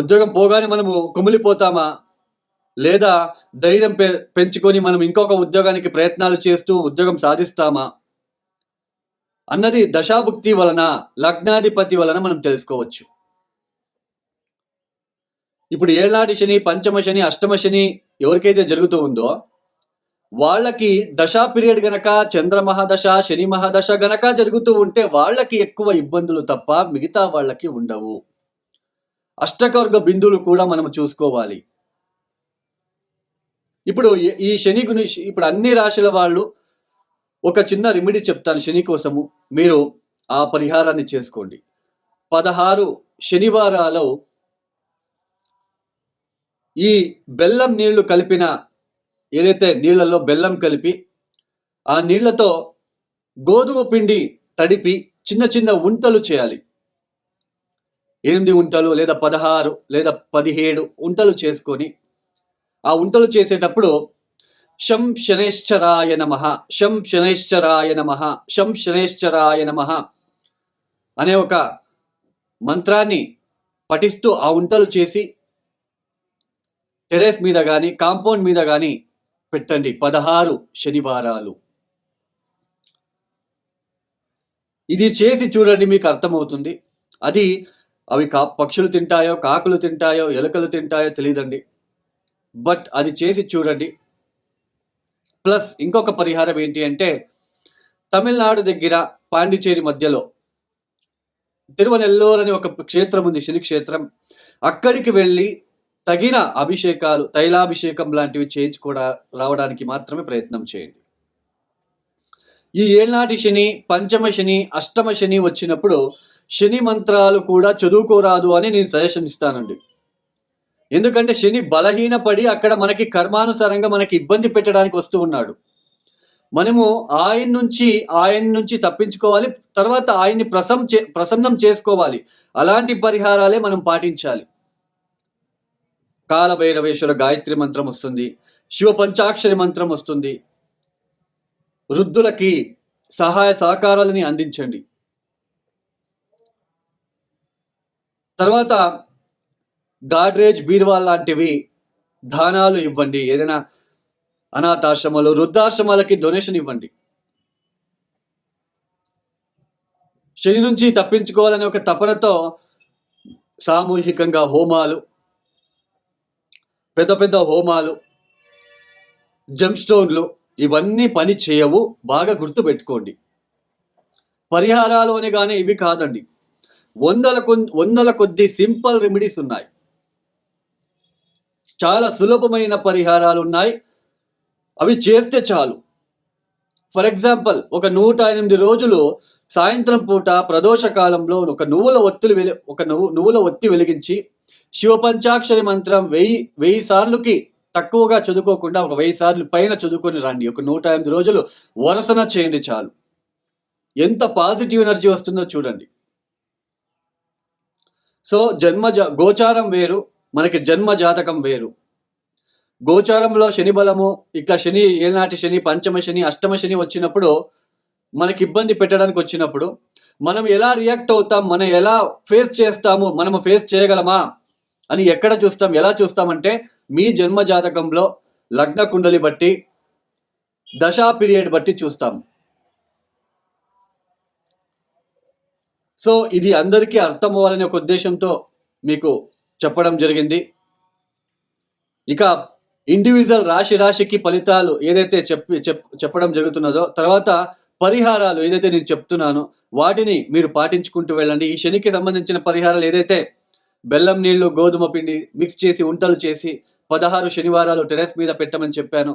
ఉద్యోగం పోగానే మనము కుమిలిపోతామా? లేదా ధైర్యం పె పెంచుకొని మనం ఇంకొక ఉద్యోగానికి ప్రయత్నాలు చేస్తూ ఉద్యోగం సాధిస్తామా? అన్నది దశాభుక్తి వలన లగ్నాధిపతి వలన మనం తెలుసుకోవచ్చు. ఇప్పుడు ఏళ్ళనాటి శని పంచమ శని అష్టమ శని ఎవరికైతే జరుగుతూ ఉందో వాళ్ళకి దశా పీరియడ్ గనక చంద్ర మహాదశ శని మహాదశ గనక జరుగుతూ ఉంటే వాళ్ళకి ఎక్కువ ఇబ్బందులు తప్ప మిగతా వాళ్ళకి ఉండవు. అష్టకవర్గ బిందువులు కూడా మనం చూసుకోవాలి. ఇప్పుడు ఈ- శని గురించి ఇప్పుడు అన్ని రాశుల వాళ్ళు ఒక చిన్న రెమెడీ చెప్తాను శని కోసము. మీరు ఆ పరిహారాన్ని చేసుకోండి. పదహారు శనివారాలు ఈ బెల్లం నీళ్ళు కలిపిన ఏదైతే నీళ్ళలో బెల్లం కలిపి ఆ నీళ్ళతో గోధుమ పిండి తడిపి చిన్న చిన్న ఉంటలు చేయాలి. ఎనిమిది ఉంటలు లేదా పదహారు లేదా పదిహేడు ఉంటలు చేసుకొని ఆ ఉంటలు చేసేటప్పుడు శం శనేశ్చరాయ నమ శం శనేశ్చరాయ నమ శం శనేశ్చరాయ నమ అనే ఒక మంత్రాన్ని పఠిస్తూ ఆ ఉంటలు చేసి టెరెస్ మీద కానీ కాంపౌండ్ మీద కానీ పెట్టండి. పదహారు శనివారాలు. ఇది చేసి చూడండి మీకు అర్థమవుతుంది. అది అవి కా పక్షులు తింటాయో కాకులు తింటాయో ఎలుకలు తింటాయో తెలియదండి బట్ అది చేసి చూడండి. ప్లస్ ఇంకొక పరిహారం ఏంటి అంటే తమిళనాడు దగ్గర పాండిచేరి మధ్యలో తిరువనెల్లూరు అని ఒక క్షేత్రం ఉంది శని క్షేత్రం. అక్కడికి వెళ్ళి తగిన అభిషేకాలు తైలాభిషేకం లాంటివి చేయించుకోవడా రావడానికి మాత్రమే ప్రయత్నం చేయండి. ఈ ఏళ్నాటి శని పంచమ శని అష్టమ శని వచ్చినప్పుడు శని మంత్రాలు కూడా చదువుకోరాదు అని నేను సజెషన్ ఇస్తానండి. ఎందుకంటే శని బలహీనపడి అక్కడ మనకి కర్మానుసారంగా మనకి ఇబ్బంది పెట్టడానికి వస్తూ ఉన్నాడు. మనము ఆయన నుంచి ఆయన నుంచి తప్పించుకోవాలి తర్వాత ఆయన్ని ప్రసం చే ప్రసన్నం చేసుకోవాలి. అలాంటి పరిహారాలే మనం పాటించాలి. కాలభైరవేశ్వర గాయత్రి మంత్రం వస్తుంది శివ పంచాక్షరి మంత్రం వస్తుంది. వృద్ధులకి సహాయ సహకారాలని అందించండి. తర్వాత గాడ్రేజ్ బీర్వాల్ లాంటివి దానాలు ఇవ్వండి. ఏదైనా అనాథాశ్రమాలు వృద్ధాశ్రమాలకి డొనేషన్ ఇవ్వండి. శని నుంచి తప్పించుకోవాలనే ఒక తపనతో సామూహికంగా హోమాలు పెద్ద పెద్ద హోమాలు జంప్స్టోన్లు ఇవన్నీ పని చేయవు. బాగా గుర్తుపెట్టుకోండి. పరిహారాలు అని కానీ ఇవి కాదండి. వందల కొన్- వందల కొద్ది సింపుల్ రెమెడీస్ ఉన్నాయి. చాలా సులభమైన పరిహారాలు ఉన్నాయి. అవి చేస్తే చాలు. ఫర్ ఎగ్జాంపుల్ ఒక నూట ఎనిమిది రోజులు సాయంత్రం పూట ప్రదోష కాలంలో ఒక నువ్వుల ఒత్తులు వెలి ఒక నువ్వు నువ్వుల ఒత్తి వెలిగించి శివ పంచాక్షరి మంత్రం వెయ్యి వెయ్యి సార్లుకి తక్కువగా చదువుకోకుండా ఒక వెయ్యి సార్లు పైన చదువుకొని రండి. ఒక నూట ఎనిమిది రోజులు వరసన చేయండి చాలు. ఎంత పాజిటివ్ ఎనర్జీ వస్తుందో చూడండి. సో జన్మ జా- గోచారం వేరు మనకి జన్మ జాతకం వేరు. గోచారంలో శని బలము ఇక శని ఏనాటి శని పంచమ శని అష్టమ శని వచ్చినప్పుడు మనకి ఇబ్బంది పెట్టడానికి వచ్చినప్పుడు మనం ఎలా రియాక్ట్ అవుతాం మనం ఎలా ఫేస్ చేస్తాము మనం ఫేస్ చేయగలమా అని ఎక్కడ చూస్తాం ఎలా చూస్తామంటే మీ జన్మ జాతకంలో లగ్న కుండలి బట్టి దశా పీరియడ్ బట్టి చూస్తాం. సో ఇది అందరికీ అర్థం అవ్వాలనే ఒక ఉద్దేశంతో మీకు చెప్పడం జరిగింది. ఇక ఇండివిజువల్ రాశి రాశికి ఫలితాలు ఏదైతే చెప్పి చెప్ చెప్పడం జరుగుతున్నదో తర్వాత పరిహారాలు ఏదైతే నేను చెప్తున్నానో వాటిని మీరు పాటించుకుంటూ వెళ్ళండి. ఈ శనికి సంబంధించిన పరిహారాలు ఏదైతే బెల్లం నీళ్ళు గోధుమ పిండి మిక్స్ చేసి ఉంటలు చేసి పదహారు శనివారాలు టెరెస్ మీద పెట్టమని చెప్పాను.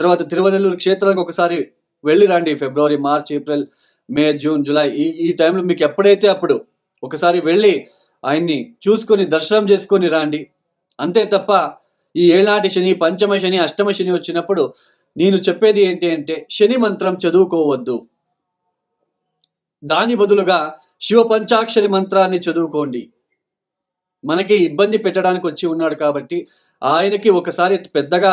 తర్వాత తిరువనెల్లూరు క్షేత్రానికి ఒకసారి వెళ్ళి రండి. February March April May June July ఈ ఈ టైంలో మీకు ఎప్పుడైతే అప్పుడు ఒకసారి వెళ్ళి ఆయన్ని చూసుకొని దర్శనం చేసుకొని రండి. అంతే తప్ప ఈ ఏనాటి శని పంచమ శని అష్టమ శని వచ్చినప్పుడు నేను చెప్పేది ఏంటి అంటే శని మంత్రం చదువుకోవద్దు. దాని బదులుగా శివ పంచాక్షరి మంత్రాన్ని చదువుకోండి. మనకి ఇబ్బంది పెట్టడానికి వచ్చి ఉన్నాడు కాబట్టి ఆయనకి ఒకసారి పెద్దగా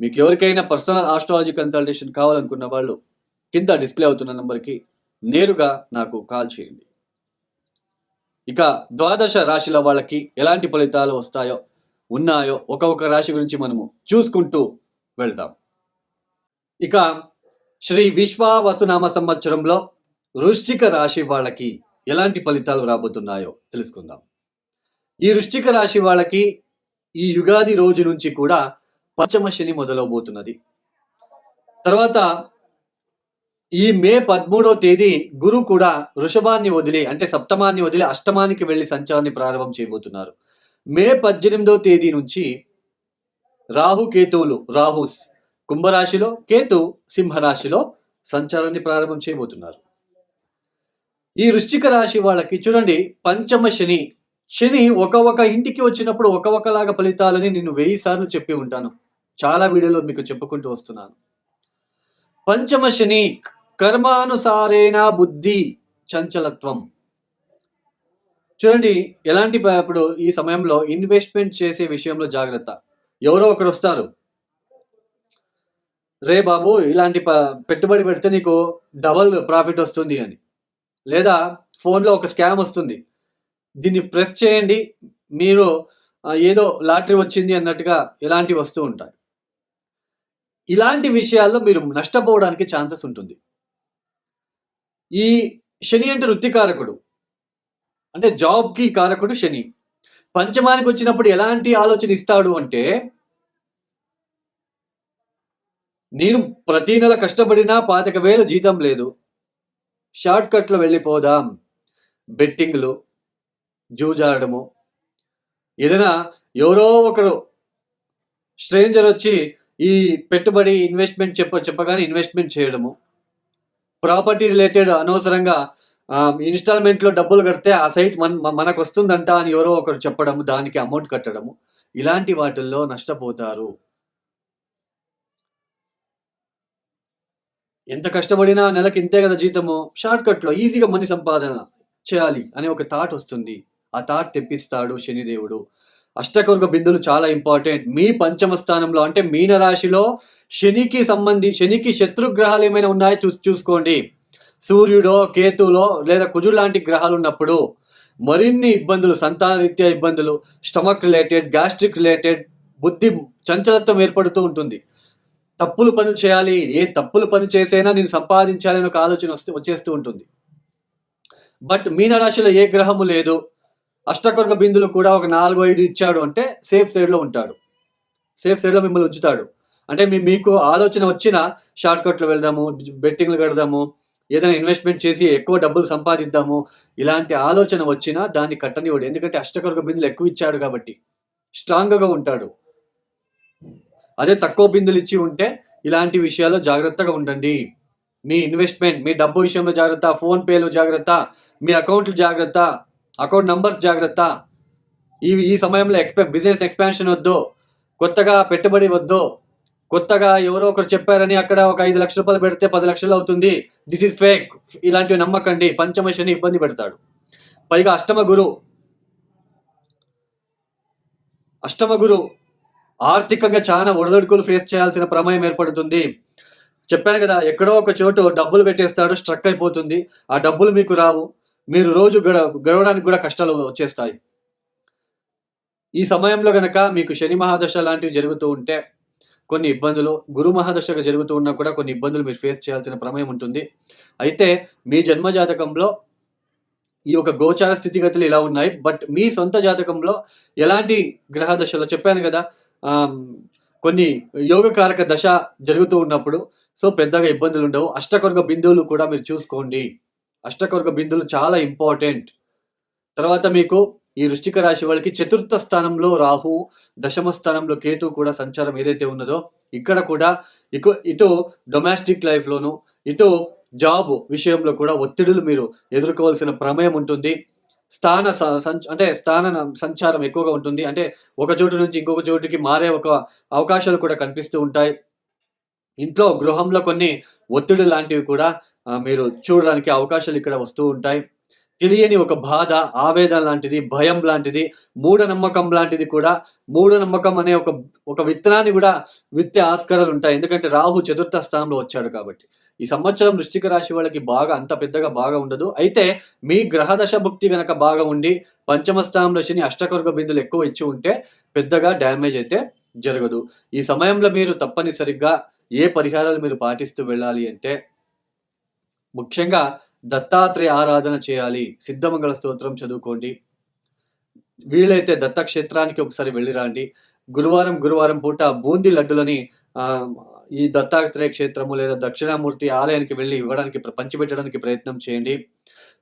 మీకు ఎవరికైనా పర్సనల్ ఆస్ట్రాలజీ కన్సల్టేషన్ కావాలనుకున్న వాళ్ళు కింద డిస్ప్లే అవుతున్న నెంబర్కి నేరుగా నాకు కాల్ చేయండి. ఇక ద్వాదశ రాశిల వాళ్ళకి ఎలాంటి ఫలితాలు వస్తాయో ఉన్నాయో ఒక్కొక్క రాశి గురించి మనము చూసుకుంటూ వెళ్దాం. ఇక శ్రీ విశ్వావసునామ సంవత్సరంలో వృశ్చిక రాశి వాళ్ళకి ఎలాంటి ఫలితాలు రాబోతున్నాయో తెలుసుకుందాం. ఈ వృశ్చిక రాశి వాళ్ళకి ఈ యుగాది రోజు నుంచి కూడా పంచమ శని మొదలవబోతున్నది. తర్వాత ఈ మే పదమూడవ తేదీ గురు కూడా వృషభాన్ని వదిలి అంటే సప్తమాన్ని వదిలి అష్టమానికి వెళ్ళి సంచారాన్ని ప్రారంభం చేయబోతున్నారు. మే పద్దెనిమిదవ తేదీ నుంచి రాహు కేతువులు రాహు కుంభరాశిలో కేతు సింహరాశిలో సంచారాన్ని ప్రారంభం చేయబోతున్నారు. ఈ వృశ్చిక రాశి వాళ్ళకి చూడండి పంచమ శని శని ఒక ఒక ఇంటికి వచ్చినప్పుడు ఒక ఒకలాగా ఫలితాలని నేను వెయ్యి సార్లు చెప్పి ఉంటాను. చాలా వీడియోలో మీకు చెప్పుకుంటూ వస్తున్నాను. పంచమ శని కర్మానుసారేణ బుద్ధి చంచలత్వం. చూడండి ఎలాంటి ఇప్పుడు ఈ సమయంలో ఇన్వెస్ట్మెంట్ చేసే విషయంలో జాగ్రత్త. ఎవరో ఒకరు వస్తారు. రే బాబు ఇలాంటి ప- పెట్టుబడి పెడితే నీకు డబల్ ప్రాఫిట్ వస్తుంది అని. లేదా ఫోన్లో ఒక స్కామ్ వస్తుంది. దీన్ని ప్రెస్ చేయండి. మీరు ఏదో లాటరీ వచ్చింది అన్నట్టుగా ఇలాంటివి వస్తూ ఉంటాయి. ఇలాంటి విషయాల్లో మీరు నష్టపోవడానికి ఛాన్సెస్ ఉంటుంది. ఈ శని అంటే వృత్తికారకుడు. అంటే జాబ్కి కారకుడు శని. పంచమానికి వచ్చినప్పుడు ఎలాంటి ఆలోచన ఇస్తాడు అంటే నేను ప్రతి నెల కష్టపడినా పాతిక వేలు జీతం లేదు. షార్ట్ కట్లో వెళ్ళిపోదాం. బెట్టింగ్లు జూజాడము. ఏదైనా ఎవరో ఒకరు స్ట్రేంజర్ వచ్చి ఈ పెట్టుబడి ఇన్వెస్ట్మెంట్ చెప్ప చెప్పగానే ఇన్వెస్ట్మెంట్ చేయడము. ప్రాపర్టీ రిలేటెడ్ అనవసరంగా ఇన్స్టాల్మెంట్లో డబ్బులు కడితే ఆ సైట్ మన మనకు వస్తుందంట అని ఎవరో ఒకరు చెప్పడము దానికి అమౌంట్ కట్టడము. ఇలాంటి వాటిల్లో నష్టపోతారు. ఎంత కష్టపడినా నెలకి ఇంతే కదా జీతము. షార్ట్కట్లో ఈజీగా మనీ సంపాదన చేయాలి అనే ఒక థాట్ వస్తుంది. ఆ థాట్ తెప్పిస్తాడు శనిదేవుడు. అష్టకవర్గ బిందులు చాలా ఇంపార్టెంట్. మీ పంచమ స్థానంలో అంటే మీన రాశిలో శనికి సంబంధి శనికి శత్రుగ్రహాలు ఏమైనా ఉన్నాయో చూసి చూసుకోండి. సూర్యుడో కేతులో లేదా కుజుడు లాంటి గ్రహాలు ఉన్నప్పుడు మరిన్ని ఇబ్బందులు సంతాన రీత్యా ఇబ్బందులు స్టమక్ రిలేటెడ్ గ్యాస్ట్రిక్ రిలేటెడ్ బుద్ధి చంచలత్వం ఏర్పడుతూ ఉంటుంది. తప్పులు పనులు చేయాలి. ఏ తప్పులు పని చేసైనా నేను సంపాదించాలని ఒక ఆలోచన వస్తే వచ్చేస్తూ ఉంటుంది. బట్ మీనరాశిలో ఏ గ్రహము లేదు. అష్టకర్గ బిందులు కూడా ఒక నాలుగు ఐదు ఇచ్చాడు అంటే సేఫ్ సైడ్లో ఉంటాడు. సేఫ్ సైడ్లో మిమ్మల్ని ఉంచుతాడు. అంటే మీ మీకు ఆలోచన వచ్చిన షార్ట్కట్లో వెళ్దాము బెట్టింగ్లు కడదాము ఏదైనా ఇన్వెస్ట్మెంట్ చేసి ఎక్కువ డబ్బులు సంపాదిద్దాము ఇలాంటి ఆలోచన వచ్చినా దాన్ని కట్టనివ్వడు. ఎందుకంటే అష్టకర్గ బిందులు ఎక్కువ ఇచ్చాడు కాబట్టి స్ట్రాంగ్గా ఉంటాడు. అదే తక్కువ బిందులు ఇచ్చి ఉంటే ఇలాంటి విషయాల్లో జాగ్రత్తగా ఉండండి. మీ ఇన్వెస్ట్మెంట్ మీ డబ్బు విషయంలో జాగ్రత్త ఫోన్ పేలో జాగ్రత్త మీ అకౌంట్లు జాగ్రత్త. అకౌంట్ నంబర్స్ జాగ్రత్త. ఈ ఈ సమయంలో ఎక్స్పె బిజినెస్ ఎక్స్పాన్షన్ వద్దు. కొత్తగా పెట్టుబడి వద్దు. కొత్తగా ఎవరో ఒకరు చెప్పారని అక్కడ ఒక ఐదు లక్షల రూపాయలు పెడితే పది లక్షలు అవుతుంది. This is fake. ఇలాంటివి నమ్మకండి. పంచమశని ఇబ్బంది పెడతాడు. పైగా అష్టమ గురు. అష్టమ గురు ఆర్థికంగా చాలా ఒడదొడుకులు ఫేస్ చేయాల్సిన ప్రమేయం ఏర్పడుతుంది. చెప్పాను కదా ఎక్కడో ఒక చోటు డబ్బులు పెట్టేస్తాడు స్ట్రక్ అయిపోతుంది. ఆ డబ్బులు మీకు రావు. మీరు రోజు గడ గడవడానికి కూడా కష్టాలు వచ్చేస్తాయి. ఈ సమయంలో గనక మీకు శని మహాదశ లాంటివి జరుగుతూ ఉంటే కొన్ని ఇబ్బందులు గురు మహాదశగా జరుగుతూ ఉన్నా కూడా కొన్ని ఇబ్బందులు మీరు ఫేస్ చేయాల్సిన ప్రమేయం ఉంటుంది. అయితే మీ జన్మ జాతకంలో ఈ యొక్క గోచార స్థితిగతులు ఇలా ఉన్నాయి. బట్ మీ సొంత జాతకంలో ఎలాంటి గ్రహ దశలో? చెప్పాను కదా కొన్ని యోగకారక దశ జరుగుతూ ఉన్నప్పుడు సో పెద్దగా ఇబ్బందులు ఉండవు. అష్టకొర్గ బిందువులు కూడా మీరు చూసుకోండి. అష్టకవర్గ బిందులు చాలా ఇంపార్టెంట్. తర్వాత మీకు ఈ వృష్టిక రాశి వాళ్ళకి చతుర్థ స్థానంలో రాహు దశమ స్థానంలో కేతు కూడా సంచారం ఏదైతే ఉన్నదో ఇక్కడ కూడా ఇకు ఇటు డొమెస్టిక్ లైఫ్లోను ఇటు జాబ్ విషయంలో కూడా ఒత్తిడులు మీరు ఎదుర్కోవాల్సిన ప్రమేయం ఉంటుంది. స్థాన సంచ అంటే స్థాన సంచారం ఎక్కువగా ఉంటుంది. అంటే ఒక చోటు నుంచి ఇంకొక చోటుకి మారే ఒక అవకాశాలు కూడా కనిపిస్తూ ఉంటాయి. ఇంట్లో గృహంలో కొన్ని ఒత్తిడి లాంటివి కూడా మీరు చూడడానికి అవకాశాలు ఇక్కడ వస్తూ ఉంటాయి. తెలియని ఒక బాధ ఆవేదన లాంటిది భయం లాంటిది మూఢనమ్మకం లాంటిది కూడా మూఢనమ్మకం అనే ఒక ఒక విత్తనాన్ని కూడా విత్తే ఆస్కారాలు ఉంటాయి. ఎందుకంటే రాహు చతుర్థ స్థానంలో వచ్చాడు కాబట్టి. ఈ సంవత్సరం వృశ్చిక రాశి వాళ్ళకి బాగా అంత పెద్దగా బాగా ఉండదు. అయితే మీ గ్రహదశ భక్తి భుక్తి గనక బాగా ఉండి పంచమ స్థానంలో శని అష్టకర్గ బిందులు ఎక్కువ ఇచ్చి ఉంటే పెద్దగా డ్యామేజ్ అయితే జరగదు. ఈ సమయంలో మీరు తప్పనిసరిగా ఏ పరిహారాలు మీరు పాటిస్తూ వెళ్ళాలి అంటే ముఖ్యంగా దత్తాత్రేయ ఆరాధన చేయాలి. సిద్ధమంగళ స్తోత్రం చదువుకోండి. వీలైతే దత్తక్షేత్రానికి ఒకసారి వెళ్ళి రండి. గురువారం గురువారం పూట బూందీ లడ్డులని ఈ దత్తాత్రేయ క్షేత్రము లేదా దక్షిణామూర్తి ఆలయానికి వెళ్ళి ఇవ్వడానికి ప్ర- పంచిపెట్టడానికి ప్రయత్నం చేయండి.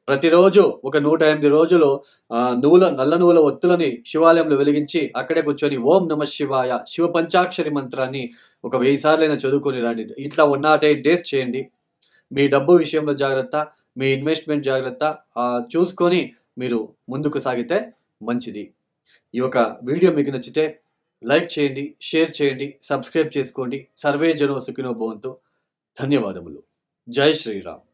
ప్రతిరోజు ఒక నూట ఎనిమిది రోజులు నూల నువ్వుల నల్ల నువ్వుల ఒత్తులని శివాలయంలో వెలిగించి అక్కడే కూర్చొని ఓం నమ శివాయ శివ పంచాక్షరి మంత్రాన్ని ఒక వెయ్యి సార్లైనా చదువుకొని రండి. ఇట్లా వన్ నాట్ ఎయిట్ డేస్ చేయండి. మీ డబ్బు విషయంలో జాగ్రత్త మీ ఇన్వెస్ట్మెంట్ జాగ్రత్త చూసుకొని మీరు ముందుకు సాగితే మంచిది. ఈ యొక్క వీడియో మీకు నచ్చితే లైక్ చేయండి షేర్ చేయండి సబ్స్క్రైబ్ చేసుకోండి. సర్వే జనో సుఖినో భవంతు. ధన్యవాదములు. జై శ్రీరామ్.